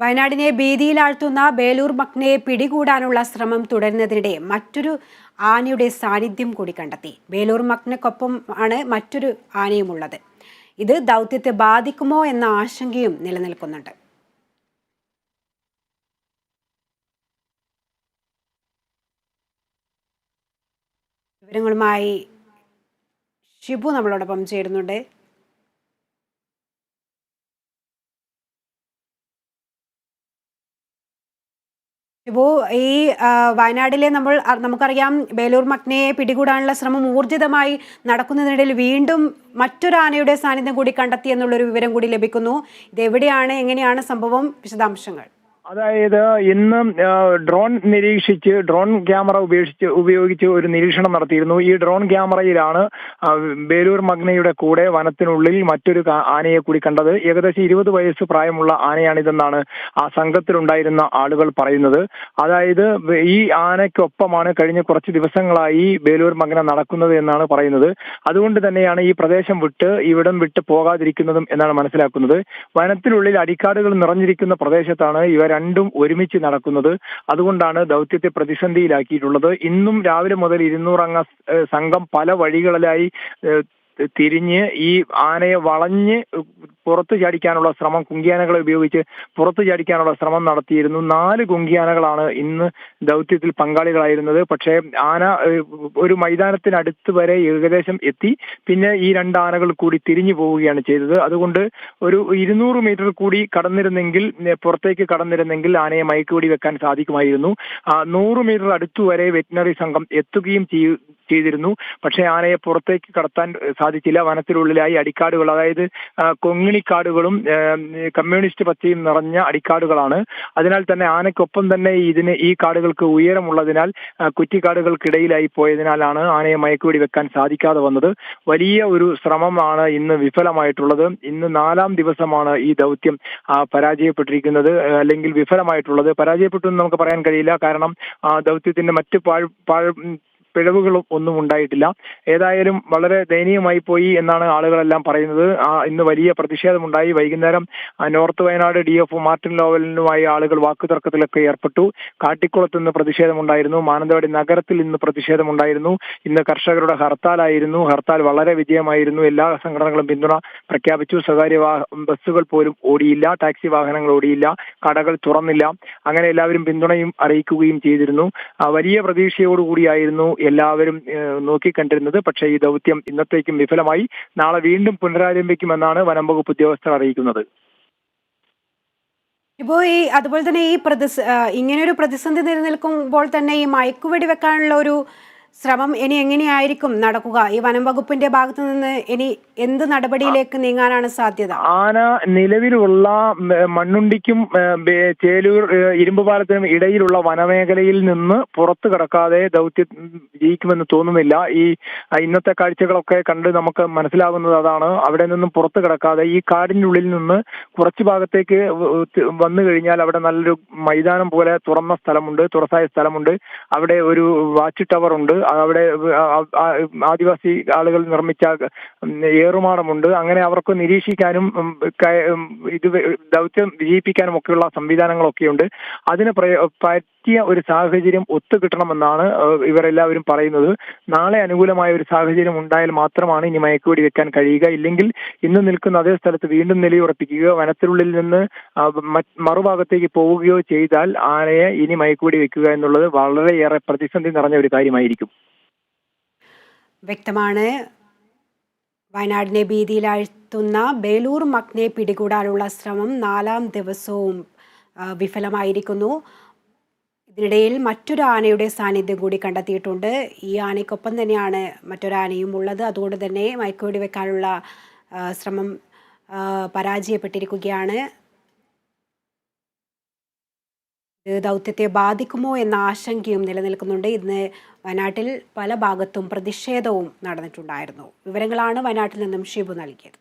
വയനാടിനെ ഭീതിയിലാഴ്ത്തുന്ന ബേലൂർ മക്നയെ പിടികൂടാനുള്ള ശ്രമം തുടരുന്നതിനിടെ മറ്റൊരു ആനയുടെ സാന്നിധ്യം കൂടി കണ്ടെത്തി. ബേലൂർ മക്നക്കൊപ്പം ആണ് മറ്റൊരു ആനയുമുള്ളത്. ഇത് ദൗത്യത്തെ ബാധിക്കുമോ എന്ന ആശങ്കയും നിലനിൽക്കുന്നുണ്ട്. വിവരങ്ങളുമായി ഷിബു നമ്മളോടൊപ്പം ചേരുന്നുണ്ട്. ഷിബു ഈ വയനാടിലെ നമ്മൾ നമുക്കറിയാം ബേലൂർ മക്നയെ പിടികൂടാനുള്ള ശ്രമം ഊർജിതമായി നടക്കുന്നതിനിടയിൽ വീണ്ടും മറ്റൊരു ആനയുടെ സാന്നിധ്യം കൂടി കണ്ടെത്തി എന്നുള്ളൊരു വിവരം കൂടി ലഭിക്കുന്നു. ഇതെവിടെയാണ് എങ്ങനെയാണ് സംഭവം? വിശദാംശങ്ങൾ. അതായത് ഇന്ന് ഡ്രോൺ നിരീക്ഷിച്ച് ഡ്രോൺ ക്യാമറ ഉപേക്ഷിച്ച് ഉപയോഗിച്ച് ഒരു നിരീക്ഷണം നടത്തിയിരുന്നു. ഈ ഡ്രോൺ ക്യാമറയിലാണ് ബേലൂർ മഗ്നയുടെ കൂടെ വനത്തിനുള്ളിൽ മറ്റൊരു ആനയെ കൂടി കണ്ടത്. ഏകദേശം ഇരുപത് വയസ്സ് പ്രായമുള്ള ആനയാണിതെന്നാണ് ആ സംഘത്തിലുണ്ടായിരുന്ന ആളുകൾ പറയുന്നത്. അതായത് ഈ ആനയ്ക്കൊപ്പമാണ് കഴിഞ്ഞ കുറച്ച് ദിവസങ്ങളായി ബേലൂർ മഗ്ന നടക്കുന്നത് എന്നാണ് പറയുന്നത്. അതുകൊണ്ട് തന്നെയാണ് ഈ പ്രദേശം വിട്ട് ഇവിടം വിട്ട് പോകാതിരിക്കുന്നതും എന്നാണ് മനസ്സിലാക്കുന്നത്. വനത്തിനുള്ളിൽ അടിക്കാടുകൾ നിറഞ്ഞിരിക്കുന്ന പ്രദേശത്താണ് ഇവ രണ്ടും ഒരുമിച്ച് നടക്കുന്നത്. അതുകൊണ്ടാണ് ദൗത്യത്തെ പ്രതിസന്ധിയിലാക്കിയിട്ടുള്ളത്. ഇന്നും രാവിലെ മുതൽ ഇരുന്നൂറംഗ സംഘം പല വഴികളിലായി തിരിഞ്ഞ് ഈ ആനയെ വളഞ്ഞ് പുറത്തു ചാടിക്കാനുള്ള ശ്രമം കുങ്കിയാനകളെ ഉപയോഗിച്ച് പുറത്തു ചാടിക്കാനുള്ള ശ്രമം നടത്തിയിരുന്നു. നാല് കുങ്കിയാനകളാണ് ഇന്ന് ദൗത്യത്തിൽ പങ്കാളികളായിരുന്നത്. പക്ഷേ ആന ഒരു മൈതാനത്തിനടുത്ത് വരെ ഏകദേശം എത്തി. പിന്നെ ഈ രണ്ട് ആനകൾ കൂടി തിരിഞ്ഞു പോവുകയാണ് ചെയ്തത്. അതുകൊണ്ട് ഒരു ഇരുന്നൂറ് മീറ്റർ കൂടി കടന്നിരുന്നെങ്കിൽ പുറത്തേക്ക് കടന്നിരുന്നെങ്കിൽ ആനയെ മയക്കുവെടി വെക്കാൻ സാധിക്കുമായിരുന്നു. നൂറ് മീറ്റർ അടുത്തു വരെ വെറ്റിനറി സംഘം എത്തുകയും ചെയ്യ- ചെയ്തിരുന്നു. പക്ഷേ ആനയെ പുറത്തേക്ക് കടത്താൻ സാധിച്ചില്ല. വനത്തിനുള്ളിലായി അടിക്കാടുകൾ അതായത് കൊങ്ങിണിക്കാടുകളും കമ്മ്യൂണിസ്റ്റ് പച്ചയും നിറഞ്ഞ അടിക്കാടുകളാണ്. അതിനാൽ തന്നെ ആനയ്ക്കൊപ്പം തന്നെ ഇതിന് ഈ കാടുകൾക്ക് ഉയരമുള്ളതിനാൽ കുറ്റിക്കാടുകൾക്കിടയിലായി പോയതിനാലാണ് ആനയെ മയക്കുവെടി വെക്കാൻ സാധിക്കാതെ വന്നത്. വലിയ ഒരു ശ്രമമാണ് ഇന്ന് വിഫലമായിട്ടുള്ളത്. ഇന്ന് നാലാം ദിവസമാണ് ഈ ദൗത്യം പരാജയപ്പെട്ടിരിക്കുന്നത്. അല്ലെങ്കിൽ വിഫലമായിട്ടുള്ളത്. പരാജയപ്പെട്ടു എന്ന് നമുക്ക് പറയാൻ കഴിയില്ല. കാരണം ദൗത്യത്തിന്റെ മറ്റ് പാഴ് പാഴ് പിഴവുകളും ഒന്നും ഉണ്ടായിട്ടില്ല. ഏതായാലും വളരെ ദയനീയമായി പോയി എന്നാണ് ആളുകളെല്ലാം പറയുന്നത്. ഇന്ന് വലിയ പ്രതിഷേധമുണ്ടായി. വൈകുന്നേരം north Wayanad D F Martin ലോവലിനുമായി ആളുകൾ വാക്കുതർക്കത്തിലൊക്കെ ഏർപ്പെട്ടു. കാട്ടിക്കുളത്ത് ഇന്ന് പ്രതിഷേധമുണ്ടായിരുന്നു. മാനന്തവാടി നഗരത്തിൽ ഇന്ന് പ്രതിഷേധമുണ്ടായിരുന്നു. ഇന്ന് കർഷകരുടെ ഹർത്താലായിരുന്നു. ഹർത്താൽ വളരെ വിജയമായിരുന്നു. എല്ലാ സംഘടനകളും പിന്തുണ പ്രഖ്യാപിച്ചു. സ്വകാര്യ ബസ്സുകൾ പോലും ഓടിയില്ല. ടാക്സി വാഹനങ്ങൾ ഓടിയില്ല. കടകൾ തുറന്നില്ല. അങ്ങനെ എല്ലാവരും പിന്തുണയും അറിയിക്കുകയും ചെയ്തിരുന്നു. വലിയ പ്രതീക്ഷയോടുകൂടിയായിരുന്നു എല്ലാവരും നോക്കിക്കണ്ടിരുന്നത്. പക്ഷേ ഈ ദൗത്യം ഇന്നത്തേക്കും വിഫലമായി. നാളെ വീണ്ടും പുനരാരംഭിക്കുമെന്നാണ് വനം വകുപ്പ് ഉദ്യോഗസ്ഥർ അറിയിക്കുന്നത്. ഇപ്പോൾ ഈ അതുപോലെ തന്നെ ഈ പ്രതിസ ഇങ്ങനെ ഇങ്ങനെയൊരു പ്രതിസന്ധി നിലനിൽക്കുമ്പോൾ തന്നെ ഈ മയക്കുവെടി വെക്കാനുള്ള ഒരു ശ്രമം ഇനി എങ്ങനെയായിരിക്കും നടക്കുക? ഈ വനം വകുപ്പിന്റെ ഭാഗത്തു നിന്ന് ഇനി എന്ത് നടപടിയിലേക്ക് നീങ്ങാനാണ് സാധ്യത? ആന നിലവിലുള്ള മണ്ണുണ്ടിക്കും ചേലൂർ ഇരുമ്പ് പാലത്തിനും ഇടയിലുള്ള വനമേഖലയിൽ നിന്ന് പുറത്തു കിടക്കാതെ ദൗത്യം ജയിക്കുമെന്ന് തോന്നുന്നില്ല. ഈ ഇന്നത്തെ കാഴ്ചകളൊക്കെ കണ്ട് നമുക്ക് മനസ്സിലാകുന്നത് അതാണ്. അവിടെ നിന്നും പുറത്തു കിടക്കാതെ ഈ കാടിനുള്ളിൽ നിന്ന് കുറച്ച് ഭാഗത്തേക്ക് വന്നു കഴിഞ്ഞാൽ അവിടെ നല്ലൊരു മൈതാനം പോലെ തുറന്ന സ്ഥലമുണ്ട് തുറസായ സ്ഥലമുണ്ട്. അവിടെ ഒരു വാച്ച് ടവർ ഉണ്ട് അവിടെ ആദിവാസി ആളുകൾ നിർമ്മിച്ച ഏറുമാടമുണ്ട്. അങ്ങനെ അവർക്ക് നിരീക്ഷിക്കാനും ഇത് ദൗത്യം വിജയിപ്പിക്കാനും ഒക്കെയുള്ള സംവിധാനങ്ങളൊക്കെയുണ്ട്. അതിന് പ്രയ- പറ്റിയ ഒരു സാഹചര്യം ഒത്തുകിട്ടണമെന്നാണ് കിട്ടണമെന്നാണ് ഇവരെല്ലാവരും പറയുന്നത്. നാളെ അനുകൂലമായ ഒരു സാഹചര്യം ഉണ്ടായാൽ മാത്രമാണ് ഇനി മയക്കുവെടി വെക്കാൻ കഴിയുക. ഇല്ലെങ്കിൽ ഇന്ന് നിൽക്കുന്ന അതേ സ്ഥലത്ത് വീണ്ടും നിലയുറപ്പിക്കുകയോ വനത്തിനുള്ളിൽ നിന്ന് മറുഭാഗത്തേക്ക് പോവുകയോ ചെയ്താൽ ആനയെ ഇനി മയക്കുവെടി വെക്കുക എന്നുള്ളത് വളരെയേറെ പ്രതിസന്ധി നിറഞ്ഞ ഒരു കാര്യമായിരിക്കും. വ്യക്തമാണ്. വയനാടിനെ ഭീതിയിലാഴ്ത്തുന്ന ബേലൂർ മക്നെ പിടികൂടാനുള്ള ശ്രമം നാലാം ദിവസവും വിഫലമായിരിക്കുന്നു. ഇതിനിടയിൽ മറ്റൊരു ആനയുടെ സാന്നിധ്യം കൂടി കണ്ടെത്തിയിട്ടുണ്ട്. ഈ ആനയ്ക്കൊപ്പം തന്നെയാണ് മറ്റൊരാനയും ഉള്ളത്. അതുകൊണ്ട് തന്നെ മയക്കുവെടി വെക്കാനുള്ള ശ്രമം പരാജയപ്പെട്ടിരിക്കുകയാണ്. ദൗത്യത്തെ ബാധിക്കുമോ എന്ന ആശങ്കയും നിലനിൽക്കുന്നുണ്ട്. ഇന്ന് വയനാട്ടിൽ പല ഭാഗത്തും പ്രതിഷേധവും നടന്നിട്ടുണ്ടായിരുന്നു. വിവരങ്ങളാണ് വയനാട്ടിൽ നിന്നും ഷിബു നൽകിയത്.